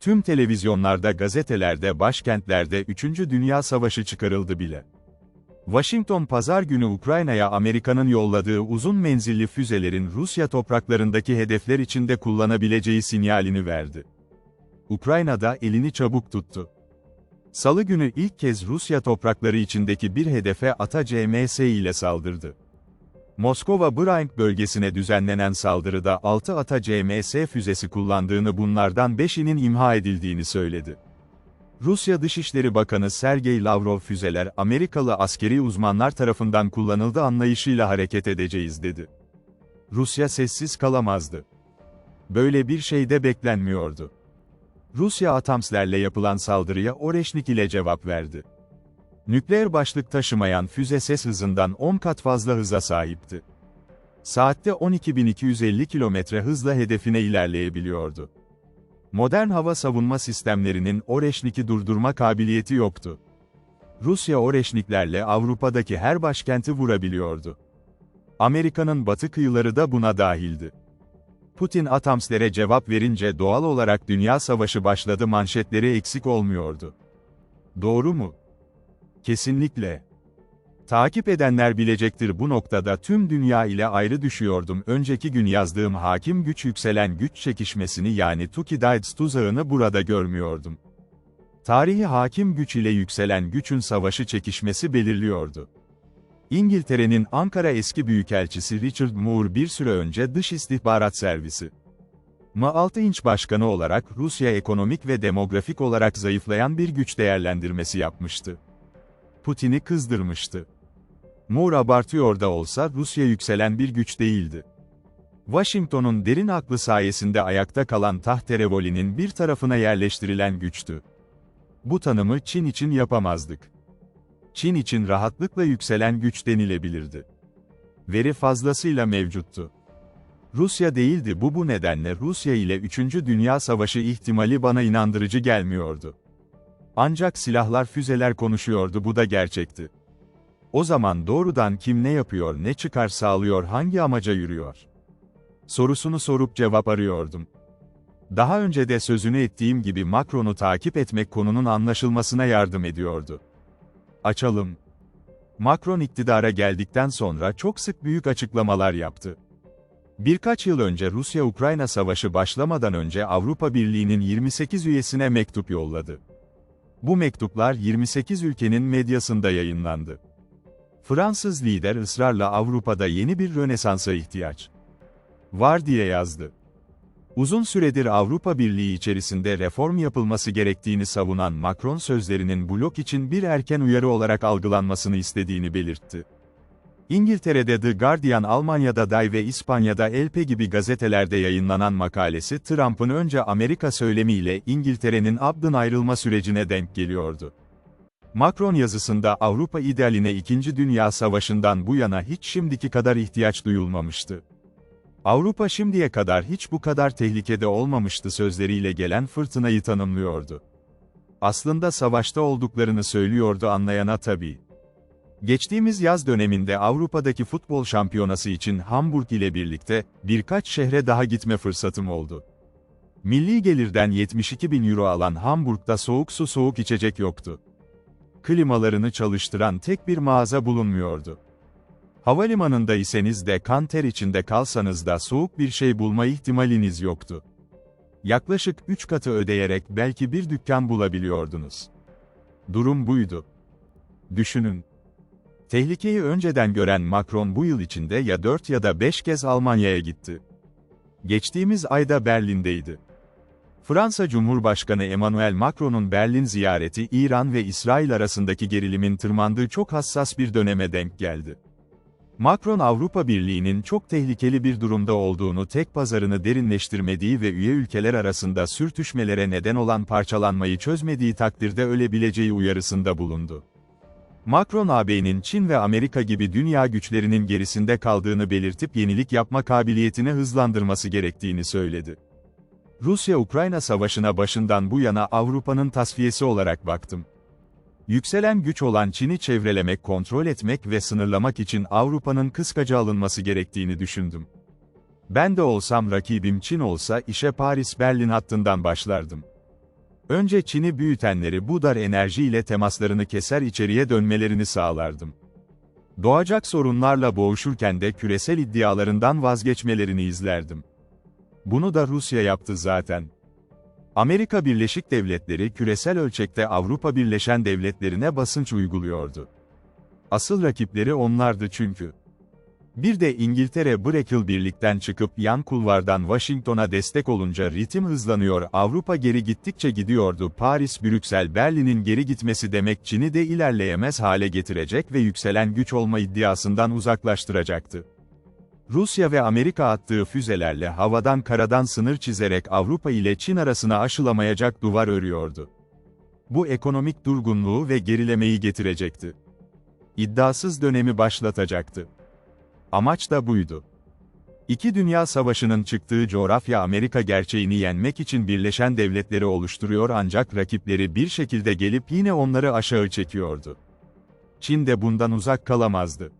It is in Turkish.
Tüm televizyonlarda, gazetelerde, başkentlerde 3. Dünya Savaşı çıkarıldı bile. Washington pazar günü Ukrayna'ya Amerika'nın yolladığı uzun menzilli füzelerin Rusya topraklarındaki hedefler içinde kullanabileceği sinyalini verdi. Ukrayna da elini çabuk tuttu. Salı günü ilk kez Rusya toprakları içindeki bir hedefe Ata CMS ile saldırdı. Moskova Bryansk bölgesine düzenlenen saldırıda 6 Ata CMS füzesi kullandığını bunlardan 5'inin imha edildiğini söyledi. Rusya Dışişleri Bakanı Sergey Lavrov füzeler Amerikalı askeri uzmanlar tarafından kullanıldı anlayışıyla hareket edeceğiz dedi. Rusya sessiz kalamazdı. Böyle bir şey de beklenmiyordu. Rusya Atamslerle yapılan saldırıya Oreşnik ile cevap verdi. Nükleer başlık taşımayan füze ses hızından 10 kat fazla hıza sahipti. Saatte 12.250 kilometre hızla hedefine ilerleyebiliyordu. Modern hava savunma sistemlerinin Oreşnik'i durdurma kabiliyeti yoktu. Rusya Oreşniklerle Avrupa'daki her başkenti vurabiliyordu. Amerika'nın batı kıyıları da buna dahildi. Putin Atamslere cevap verince doğal olarak Dünya Savaşı başladı manşetleri eksik olmuyordu. Doğru mu? Kesinlikle. Takip edenler bilecektir bu noktada tüm dünya ile ayrı düşüyordum. Önceki gün yazdığım hakim güç yükselen güç çekişmesini yani Thukydides tuzağını burada görmüyordum. Tarihi hakim güç ile yükselen güçün savaşı çekişmesi belirliyordu. İngiltere'nin Ankara eski büyükelçisi Richard Moore bir süre önce Dış İstihbarat Servisi MA6 inç başkanı olarak Rusya ekonomik ve demografik olarak zayıflayan bir güç değerlendirmesi yapmıştı. Putin'i kızdırmıştı. Moore abartıyor da olsa Rusya yükselen bir güç değildi. Washington'un derin aklı sayesinde ayakta kalan Tahterevolli'nin bir tarafına yerleştirilen güçtü. Bu tanımı Çin için yapamazdık. Çin için rahatlıkla yükselen güç denilebilirdi. Veri fazlasıyla mevcuttu. Rusya değildi bu bu nedenle Rusya ile 3. Dünya Savaşı ihtimali bana inandırıcı gelmiyordu. Ancak silahlar füzeler konuşuyordu bu da gerçekti. O zaman doğrudan kim ne yapıyor ne çıkar sağlıyor hangi amaca yürüyor? Sorusunu sorup cevap arıyordum. Daha önce de sözünü ettiğim gibi Macron'u takip etmek konunun anlaşılmasına yardım ediyordu. Açalım. Macron iktidara geldikten sonra çok sık büyük açıklamalar yaptı. Birkaç yıl önce Rusya-Ukrayna savaşı başlamadan önce Avrupa Birliği'nin 28 üyesine mektup yolladı. Bu mektuplar 28 ülkenin medyasında yayınlandı. Fransız lider ısrarla Avrupa'da yeni bir rönesansa ihtiyaç var diye yazdı. Uzun süredir Avrupa Birliği içerisinde reform yapılması gerektiğini savunan Macron sözlerinin blok için bir erken uyarı olarak algılanmasını istediğini belirtti. İngiltere'de The Guardian, Almanya'da Die ve İspanya'da Elpe gibi gazetelerde yayınlanan makalesi Trump'ın önce Amerika söylemiyle İngiltere'nin abdın ayrılma sürecine denk geliyordu. Macron yazısında Avrupa idealine 2. Dünya Savaşı'ndan bu yana hiç şimdiki kadar ihtiyaç duyulmamıştı. Avrupa şimdiye kadar hiç bu kadar tehlikede olmamıştı sözleriyle gelen fırtınayı tanımlıyordu. Aslında savaşta olduklarını söylüyordu anlayana tabii. Geçtiğimiz yaz döneminde Avrupa'daki futbol şampiyonası için Hamburg ile birlikte birkaç şehre daha gitme fırsatım oldu. Milli gelirden 72 bin euro alan Hamburg'da soğuk su soğuk içecek yoktu. Klimalarını çalıştıran tek bir mağaza bulunmuyordu. Havalimanında iseniz de kan ter içinde kalsanız da soğuk bir şey bulma ihtimaliniz yoktu. Yaklaşık 3 katı ödeyerek belki bir dükkan bulabiliyordunuz. Durum buydu. Düşünün. Tehlikeyi önceden gören Macron bu yıl içinde ya 4 ya da 5 kez Almanya'ya gitti. Geçtiğimiz ayda Berlin'deydi. Fransa Cumhurbaşkanı Emmanuel Macron'un Berlin ziyareti İran ve İsrail arasındaki gerilimin tırmandığı çok hassas bir döneme denk geldi. Macron Avrupa Birliği'nin çok tehlikeli bir durumda olduğunu tek pazarını derinleştirmediği ve üye ülkeler arasında sürtüşmelere neden olan parçalanmayı çözmediği takdirde ölebileceği uyarısında bulundu. Macron AB'nin Çin ve Amerika gibi dünya güçlerinin gerisinde kaldığını belirtip yenilik yapma kabiliyetini hızlandırması gerektiğini söyledi. Rusya-Ukrayna savaşına başından bu yana Avrupa'nın tasfiyesi olarak baktım. Yükselen güç olan Çin'i çevrelemek, kontrol etmek ve sınırlamak için Avrupa'nın kıskaca alınması gerektiğini düşündüm. Ben de olsam rakibim Çin olsa işe Paris-Berlin hattından başlardım. Önce Çin'i büyütenleri bu dar enerjiyle temaslarını keser içeriye dönmelerini sağlardım. Doğacak sorunlarla boğuşurken de küresel iddialarından vazgeçmelerini izlerdim. Bunu da Rusya yaptı zaten. Amerika Birleşik Devletleri küresel ölçekte Avrupa Birleşen Devletleri'ne basınç uyguluyordu. Asıl rakipleri onlardı çünkü. Bir de İngiltere Brekil birlikten çıkıp yan kulvardan Washington'a destek olunca ritim hızlanıyor, Avrupa geri gittikçe gidiyordu. Paris, Brüksel, Berlin'in geri gitmesi demek Çin'i de ilerleyemez hale getirecek ve yükselen güç olma iddiasından uzaklaştıracaktı. Rusya ve Amerika attığı füzelerle havadan karadan sınır çizerek Avrupa ile Çin arasına aşılamayacak duvar örüyordu. Bu ekonomik durgunluğu ve gerilemeyi getirecekti. İddiasız dönemi başlatacaktı. Amaç da buydu. İki Dünya Savaşı'nın çıktığı coğrafya Amerika gerçeğini yenmek için Birleşen Devletleri oluşturuyor ancak rakipleri bir şekilde gelip yine onları aşağı çekiyordu. Çin de bundan uzak kalamazdı.